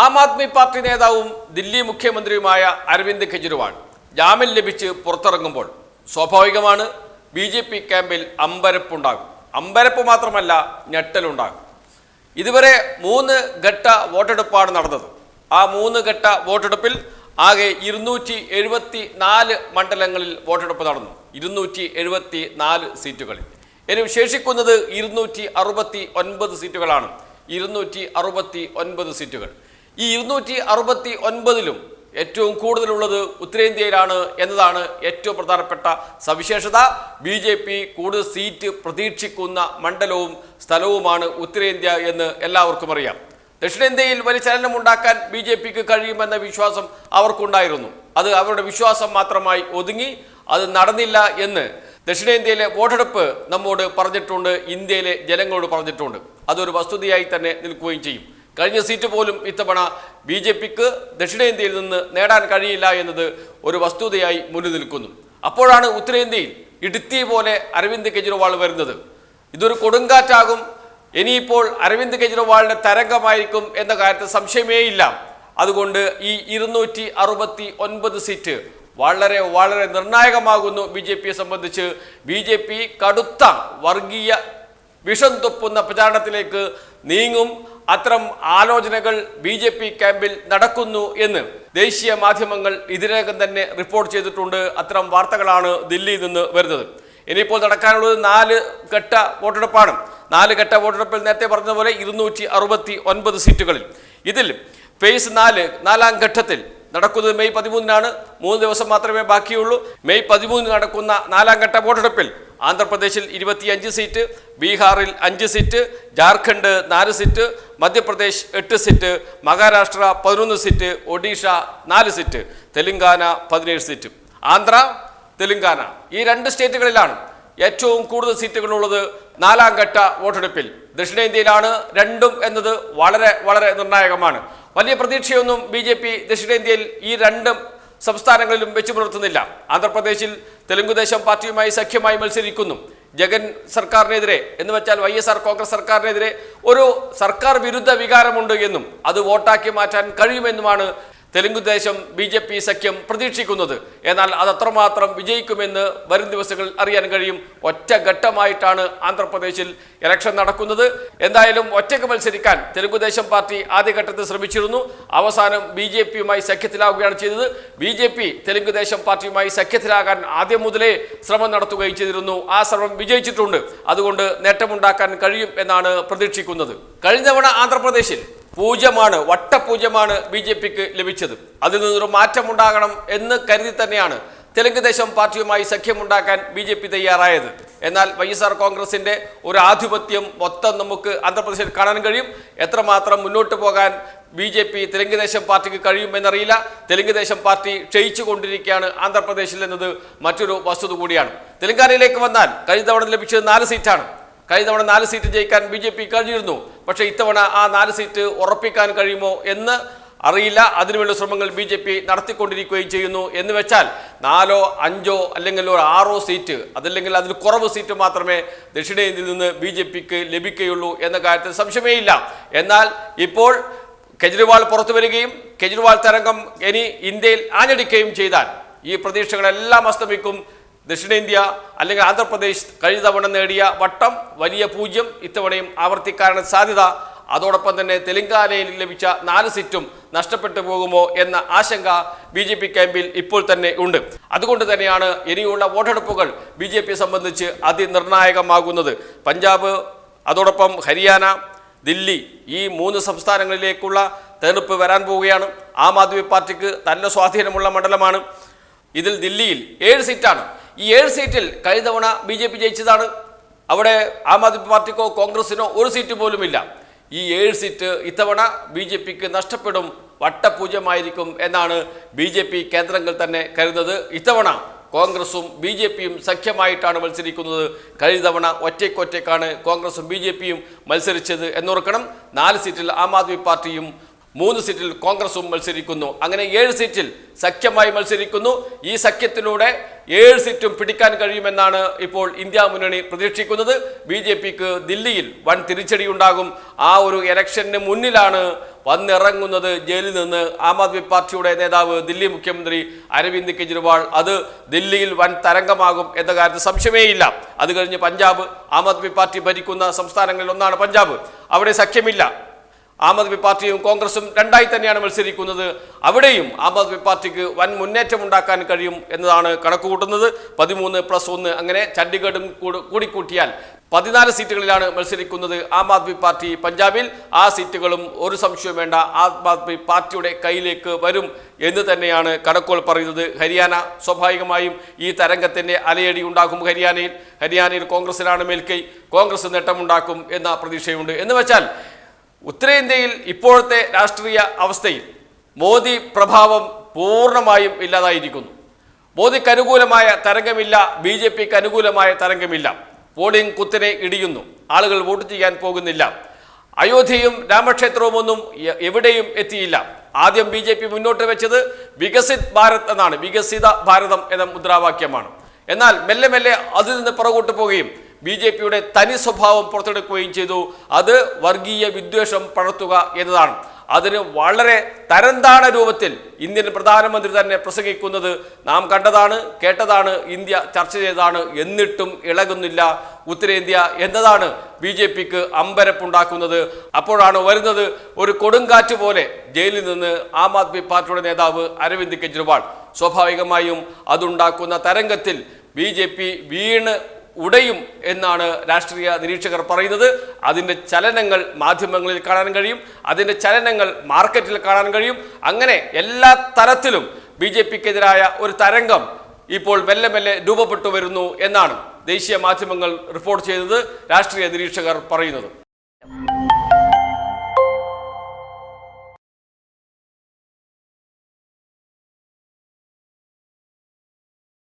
Aam Aadmi party നേതാവും ദില്ലി മുഖ്യമന്ത്രിയുമായ അരവിന്ദ് കെജ്രിവാൾ ജാമ്യം ലഭിച്ച് പുറത്തിറങ്ങുമ്പോൾ സ്വാഭാവികമാണ് ബി ജെ പി ക്യാമ്പിൽ അമ്പരപ്പുണ്ടാകും. അമ്പരപ്പ് മാത്രമല്ല ഞെട്ടലുണ്ടാകും. ഇതുവരെ മൂന്ന് ഘട്ട വോട്ടെടുപ്പാണ് നടന്നത്. ആ മൂന്ന് ഘട്ട വോട്ടെടുപ്പിൽ ആകെ ഇരുന്നൂറ്റി എഴുപത്തി നാല് മണ്ഡലങ്ങളിൽ വോട്ടെടുപ്പ് നടന്നു. ഇരുന്നൂറ്റി എഴുപത്തി നാല് സീറ്റുകളിൽ. ഇനി ശേഷിക്കുന്നത് ഇരുന്നൂറ്റി അറുപത്തി ഒൻപത് സീറ്റുകളാണ്. ഇരുന്നൂറ്റി അറുപത്തി ഒൻപത് സീറ്റുകൾ. ഈ ഇരുന്നൂറ്റി അറുപത്തി ഒൻപതിലും ഏറ്റവും കൂടുതലുള്ളത് ഉത്തരേന്ത്യയിലാണ് എന്നതാണ് ഏറ്റവും പ്രധാനപ്പെട്ട സവിശേഷത. ബി ജെ പി കൂടുതൽ സീറ്റ് പ്രതീക്ഷിക്കുന്ന മണ്ഡലവും സ്ഥലവുമാണ് ഉത്തരേന്ത്യ എന്ന് എല്ലാവർക്കും അറിയാം. ദക്ഷിണേന്ത്യയിൽ വലിയ ചലനമുണ്ടാക്കാൻ ബി ജെ പിക്ക് കഴിയുമെന്ന വിശ്വാസം അവർക്കുണ്ടായിരുന്നു. അത് അവരുടെ വിശ്വാസം മാത്രമായി ഒതുങ്ങി അത് നടന്നില്ല എന്ന് ദക്ഷിണേന്ത്യയിലെ വോട്ടെടുപ്പ് നമ്മോട് പറഞ്ഞിട്ടുണ്ട് ഇന്ത്യയിലെ ജനങ്ങളോട് പറഞ്ഞിട്ടുണ്ട്. അതൊരു വസ്തുതയായി തന്നെ നിൽക്കുകയും ചെയ്യും. കഴിഞ്ഞ സീറ്റ് പോലും ഇത്തവണ ബി ജെ പിക്ക് ദക്ഷിണേന്ത്യയിൽ നിന്ന് നേടാൻ കഴിയില്ല എന്നത് ഒരു വസ്തുതയായി മുന്നിൽ നിൽക്കുന്നു. അപ്പോഴാണ് ഉത്തരേന്ത്യയിൽ ഇടുത്തി പോലെ അരവിന്ദ് കെജ്രിവാൾ വരുന്നത്. ഇതൊരു കൊടുങ്കാറ്റാകും. ഇനിയിപ്പോൾ അരവിന്ദ് കെജ്രിവാളിന്റെ തരംഗമായിരിക്കും എന്ന കാര്യത്തിൽ സംശയമേയില്ല അതുകൊണ്ട് ഈ ഇരുന്നൂറ്റി അറുപത്തി ഒൻപത് സീറ്റ് വളരെ വളരെ നിർണായകമാകുന്നു ബി ജെ പിയെ സംബന്ധിച്ച്. ബി ജെ പി കടുത്ത വർഗീയ വിഷം തുപ്പുന്ന പ്രചാരണത്തിലേക്ക് നീങ്ങും. അത്തരം ആലോചനകൾ ബി ജെ പി ക്യാമ്പിൽ നടക്കുന്നു എന്ന് ദേശീയ മാധ്യമങ്ങൾ ഇതിനകം തന്നെ റിപ്പോർട്ട് ചെയ്തിട്ടുണ്ട്. അത്തരം വാർത്തകളാണ് ദില്ലിയിൽ നിന്ന് വരുന്നത്. ഇനിയിപ്പോൾ നടക്കാനുള്ളത് നാല് ഘട്ട വോട്ടെടുപ്പാണ്. നാല് ഘട്ട വോട്ടെടുപ്പിൽ നേരത്തെ പറഞ്ഞതുപോലെ ഇരുന്നൂറ്റി അറുപത്തി ഒൻപത് സീറ്റുകളിൽ. ഇതിൽ ഫേസ് നാല് നാലാം ഘട്ടത്തിൽ നടക്കുന്നത് മെയ് പതിമൂന്നിനാണ്. മൂന്ന് ദിവസം മാത്രമേ ബാക്കിയുള്ളൂ. മെയ് പതിമൂന്നിന് നടക്കുന്ന നാലാം ഘട്ട വോട്ടെടുപ്പിൽ ആന്ധ്രാപ്രദേശിൽ ഇരുപത്തിയഞ്ച് സീറ്റ് ബീഹാറിൽ അഞ്ച് സീറ്റ് ജാർഖണ്ഡ് നാല് സീറ്റ് മധ്യപ്രദേശ് എട്ട് സീറ്റ് മഹാരാഷ്ട്ര പതിനൊന്ന് സീറ്റ് ഒഡീഷ നാല് സീറ്റ് തെലുങ്കാന പതിനേഴ് സീറ്റ്. ആന്ധ്ര തെലുങ്കാന. ഈ രണ്ട് സ്റ്റേറ്റുകളിലാണ് ഏറ്റവും കൂടുതൽ സീറ്റുകളുള്ളത് നാലാം ഘട്ട വോട്ടെടുപ്പിൽ. ദക്ഷിണേന്ത്യയിലാണ് രണ്ടും എന്നത് വളരെ വളരെ നിർണായകമാണ്. വലിയ പ്രതീക്ഷയൊന്നും ബി ദക്ഷിണേന്ത്യയിൽ ഈ രണ്ടും സംസ്ഥാനങ്ങളിലും വെച്ചു പുലർത്തുന്നില്ല. ആന്ധ്രാപ്രദേശിൽ തെലുങ്കുദേശം പാർട്ടിയുമായി സഖ്യമായി മത്സരിക്കുന്നു. ജഗൻ സർക്കാരിനെതിരെ എന്ന് വെച്ചാൽ വൈ എസ് ആർ കോൺഗ്രസ് സർക്കാരിനെതിരെ ഒരു സർക്കാർ വിരുദ്ധ വികാരമുണ്ട് എന്നും അത് വോട്ടാക്കി മാറ്റാൻ കഴിയുമെന്നുമാണ് തെലുങ്കുദേശം ബി ജെ പി സഖ്യം പ്രതീക്ഷിക്കുന്നത്. എന്നാൽ അത് അത്രമാത്രം വിജയിക്കുമെന്ന് വരും ദിവസങ്ങളിൽ അറിയാൻ കഴിയും. ഒറ്റഘട്ടമായിട്ടാണ് ആന്ധ്രാപ്രദേശിൽ ഇലക്ഷൻ നടക്കുന്നത്. എന്തായാലും ഒറ്റയ്ക്ക് മത്സരിക്കാൻ തെലുങ്കുദേശം പാർട്ടി ആദ്യഘട്ടത്തിൽ ശ്രമിച്ചിരുന്നു. അവസാനം ബി ജെ പിയുമായി സഖ്യത്തിലാവുകയാണ് ചെയ്തത്. ബി ജെ പി തെലുങ്കുദേശം പാർട്ടിയുമായി സഖ്യത്തിലാകാൻ ആദ്യം മുതലേ ശ്രമം നടത്തുകയും ചെയ്തിരുന്നു. ആ ശ്രമം വിജയിച്ചിട്ടുണ്ട്. അതുകൊണ്ട് നേട്ടമുണ്ടാക്കാൻ കഴിയും എന്നാണ് പ്രതീക്ഷിക്കുന്നത്. കഴിഞ്ഞ തവണ ആന്ധ്രാപ്രദേശിൽ പൂജ്യമാണ് വട്ടപൂജ്യമാണ് ബി ജെ പിക്ക് ലഭിച്ചത്. അതിൽ നിന്നൊരു മാറ്റമുണ്ടാകണം എന്ന് കരുതി തന്നെയാണ് തെലുങ്ക് ദേശം പാർട്ടിയുമായി സഖ്യമുണ്ടാക്കാൻ ബി ജെ പി തയ്യാറായത്. എന്നാൽ വൈ എസ് ആർ കോൺഗ്രസിന്റെ ഒരു ആധിപത്യം മൊത്തം നമുക്ക് ആന്ധ്രാപ്രദേശിൽ കാണാൻ കഴിയും. എത്രമാത്രം മുന്നോട്ട് പോകാൻ ബി ജെ പി തെലുങ്ക് ദേശം പാർട്ടിക്ക് കഴിയുമെന്നറിയില്ല തെലുങ്ക് ദേശം പാർട്ടി ക്ഷയിച്ചു കൊണ്ടിരിക്കുകയാണ് ആന്ധ്രാപ്രദേശിൽ എന്നത് മറ്റൊരു വസ്തുത കൂടിയാണ്. തെലങ്കാനയിലേക്ക് വന്നാൽ കഴിഞ്ഞ തവണ ലഭിച്ചത് നാല് സീറ്റാണ്. കഴിഞ്ഞ തവണ നാല് സീറ്റ് ജയിക്കാൻ ബി ജെ പി കഴിഞ്ഞിരുന്നു. പക്ഷേ ഇത്തവണ ആ നാല് സീറ്റ് ഉറപ്പിക്കാൻ കഴിയുമോ എന്ന് അറിയില്ല. അതിനുവേണ്ട ശ്രമങ്ങൾ ബി ജെ പി നടത്തിക്കൊണ്ടിരിക്കുകയും ചെയ്യുന്നു. എന്ന് വെച്ചാൽ നാലോ അഞ്ചോ അല്ലെങ്കിൽ ഒരു ആറോ സീറ്റ് അതല്ലെങ്കിൽ അതിൽ കുറവ് സീറ്റ് മാത്രമേ ദക്ഷിണേന്ത്യയിൽ നിന്ന് ബി ജെ പിക്ക് ലഭിക്കുകയുള്ളൂ എന്ന കാര്യത്തിൽ സംശയമേ ഇല്ല എന്നാൽ ഇപ്പോൾ കെജ്രിവാൾ പുറത്തു വരികയും കെജ്രിവാൾ തരംഗം ഇനി ഇന്ത്യയിൽ ആഞ്ഞടിക്കുകയും ചെയ്താൽ ഈ പ്രതീക്ഷകളെല്ലാം അസ്തമിക്കും. ദക്ഷിണേന്ത്യ അല്ലെങ്കിൽ ആന്ധ്രാപ്രദേശ് കഴിഞ്ഞ തവണ നേടിയ വട്ടം വലിയ പൂജ്യം ഇത്തവണയും ആവർത്തിക്കാനാണ് സാധ്യത. അതോടൊപ്പം തന്നെ തെലങ്കാനയിൽ ലഭിച്ച നാല് സീറ്റും നഷ്ടപ്പെട്ടു പോകുമോ എന്ന ആശങ്ക ബി ജെ പി ക്യാമ്പിൽ ഇപ്പോൾ തന്നെ ഉണ്ട്. അതുകൊണ്ട് തന്നെയാണ് ഇനിയുള്ള വോട്ടെടുപ്പുകൾ ബി ജെ പിയെ സംബന്ധിച്ച് അതിനിർണായകമാകുന്നത്. പഞ്ചാബ് അതോടൊപ്പം ഹരിയാന ദില്ലി ഈ മൂന്ന് സംസ്ഥാനങ്ങളിലേക്കുള്ള തെരഞ്ഞെടുപ്പ് വരാൻ പോവുകയാണ്. ആം ആദ്മി പാർട്ടിക്ക് നല്ല സ്വാധീനമുള്ള മണ്ഡലമാണ്. ഇതിൽ ദില്ലിയിൽ ഏഴ് സീറ്റാണ്. ഈ ഏഴ് സീറ്റിൽ കഴിഞ്ഞ തവണ ബി ജെ പി ജയിച്ചതാണ്. അവിടെ ആം ആദ്മി പാർട്ടിക്കോ കോൺഗ്രസിനോ ഒരു സീറ്റ് പോലുമില്ല. ഈ ഏഴ് സീറ്റ് ഇത്തവണ ബി ജെ പിക്ക് നഷ്ടപ്പെടും വട്ടപൂജ്യമായിരിക്കും എന്നാണ് ബി ജെ പി കേന്ദ്രങ്ങൾ തന്നെ കരുതുന്നത്. ഇത്തവണ കോൺഗ്രസും ബി ജെ പിയും സഖ്യമായിട്ടാണ് മത്സരിക്കുന്നത്. കഴിഞ്ഞ തവണ ഒറ്റയ്ക്കൊറ്റയ്ക്കാണ് കോൺഗ്രസും ബി ജെ പിയും മത്സരിച്ചത് എന്നോർക്കണം. നാല് സീറ്റിൽ ആം ആദ്മി പാർട്ടിയും മൂന്ന് സീറ്റിൽ കോൺഗ്രസും മത്സരിക്കുന്നു. അങ്ങനെ ഏഴ് സീറ്റിൽ സഖ്യമായി മത്സരിക്കുന്നു. ഈ സഖ്യത്തിലൂടെ ഏഴ് സീറ്റും പിടിക്കാൻ കഴിയുമെന്നാണ് ഇപ്പോൾ ഇന്ത്യ മുന്നണി പ്രതീക്ഷിക്കുന്നത്. ബി ജെ പിക്ക് ദില്ലിയിൽ വൻ തിരിച്ചടിയുണ്ടാകും ആ ഒരു ഇലക്ഷന് മുന്നിലാണ് വന്നിറങ്ങുന്നത് ജയിലിൽ നിന്ന് ആം ആദ്മി പാർട്ടിയുടെ നേതാവ് ദില്ലി മുഖ്യമന്ത്രി അരവിന്ദ് കെജ്രിവാൾ. അത് ദില്ലിയിൽ വൻ തരംഗമാകും എന്ന കാര്യത്തിൽ സംശയമേയില്ല. അത് കഴിഞ്ഞ് പഞ്ചാബ് ആം ആദ്മി പാർട്ടി ഭരിക്കുന്ന സംസ്ഥാനങ്ങളിൽ ഒന്നാണ് പഞ്ചാബ്. അവിടെ സഖ്യമില്ല. ആം ആദ്മി പാർട്ടിയും കോൺഗ്രസും രണ്ടായി തന്നെയാണ് മത്സരിക്കുന്നത്. അവിടെയും ആം ആദ്മി പാർട്ടിക്ക് വൻ മുന്നേറ്റം ഉണ്ടാക്കാൻ കഴിയും എന്നതാണ് കണക്ക് കൂട്ടുന്നത് പതിമൂന്ന് പ്ലസ് ഒന്ന് അങ്ങനെ ചണ്ഡീഗഡും കൂടി- കൂടിക്കൂട്ടിയാൽ പതിനാല് സീറ്റുകളിലാണ് മത്സരിക്കുന്നത് ആം ആദ്മി പാർട്ടി പഞ്ചാബിൽ. ആ സീറ്റുകളും ഒരു സംശയവും വേണ്ട ആം ആദ്മി പാർട്ടിയുടെ കയ്യിലേക്ക് വരും എന്ന് തന്നെയാണ് കണക്കുകൾ പറയുന്നത്. ഹരിയാന സ്വാഭാവികമായും ഈ തരംഗത്തിന്റെ അലയടി ഉണ്ടാകും ഹരിയാനയിൽ. ഹരിയാനയിൽ കോൺഗ്രസിനാണ് മേൽക്കൈ. കോൺഗ്രസ് നേട്ടമുണ്ടാക്കും എന്ന പ്രതീക്ഷയുണ്ട്. എന്ന് വെച്ചാൽ ഉത്തരേന്ത്യയിൽ ഇപ്പോഴത്തെ രാഷ്ട്രീയ അവസ്ഥയിൽ മോദി പ്രഭാവം പൂർണമായും ഇല്ലാതായിരിക്കുന്നു. മോദിക്ക് അനുകൂലമായ തരംഗമില്ല ബി ജെ പിക്ക് അനുകൂലമായ തരംഗമില്ല. പോളിംഗ് കുത്തിനെ ഇടിയുന്നു. ആളുകൾ വോട്ട് ചെയ്യാൻ പോകുന്നില്ല. അയോധ്യയും രാമക്ഷേത്രവും ഒന്നും എവിടെയും എത്തിയില്ല. ആദ്യം ബി ജെ പി മുന്നോട്ട് വെച്ചത് വികസിത് ഭാരത് എന്നാണ്. വികസിത ഭാരതം എന്ന മുദ്രാവാക്യമാണ്. എന്നാൽ മെല്ലെ മെല്ലെ അതിൽ നിന്ന് പുറകോട്ട് പോവുകയും ബി ജെ പിയുടെ തനി സ്വഭാവം പുറത്തെടുക്കുകയും ചെയ്തു. അത് വർഗീയ വിദ്വേഷം പടർത്തുക എന്നതാണ്. അതിന് വളരെ തരംതാണ രൂപത്തിൽ ഇന്ത്യൻ പ്രധാനമന്ത്രി തന്നെ പ്രസംഗിക്കുന്നത് നാം കണ്ടതാണ് കേട്ടതാണ് ഇന്ത്യ ചർച്ച ചെയ്തതാണ് എന്നിട്ടും ഇളകുന്നില്ല ഉത്തരേന്ത്യ എന്നതാണ് ബി ജെ പിക്ക് അമ്പരപ്പുണ്ടാക്കുന്നത്. അപ്പോഴാണ് വരുന്നത് ഒരു കൊടുങ്കാറ്റ് പോലെ ജയിലിൽ നിന്ന് ആം ആദ്മി പാർട്ടിയുടെ നേതാവ് അരവിന്ദ് കെജ്രിവാൾ. സ്വാഭാവികമായും അതുണ്ടാക്കുന്ന തരംഗത്തിൽ ബി വീണ് ഉടയും എന്നാണ് രാഷ്ട്രീയ നിരീക്ഷകർ പറയുന്നത്. അതിന്റെ ചലനങ്ങൾ മാധ്യമങ്ങളിൽ കാണാൻ കഴിയും. അതിന്റെ ചലനങ്ങൾ മാർക്കറ്റിൽ കാണാൻ കഴിയും. അങ്ങനെ എല്ലാ തരത്തിലും ബി ജെ പിക്കെതിരായ ഒരു തരംഗം ഇപ്പോൾ മെല്ലെ മെല്ലെ രൂപപ്പെട്ടു വരുന്നു എന്നാണ് ദേശീയ മാധ്യമങ്ങൾ റിപ്പോർട്ട് ചെയ്തത് രാഷ്ട്രീയ നിരീക്ഷകർ പറയുന്നത്.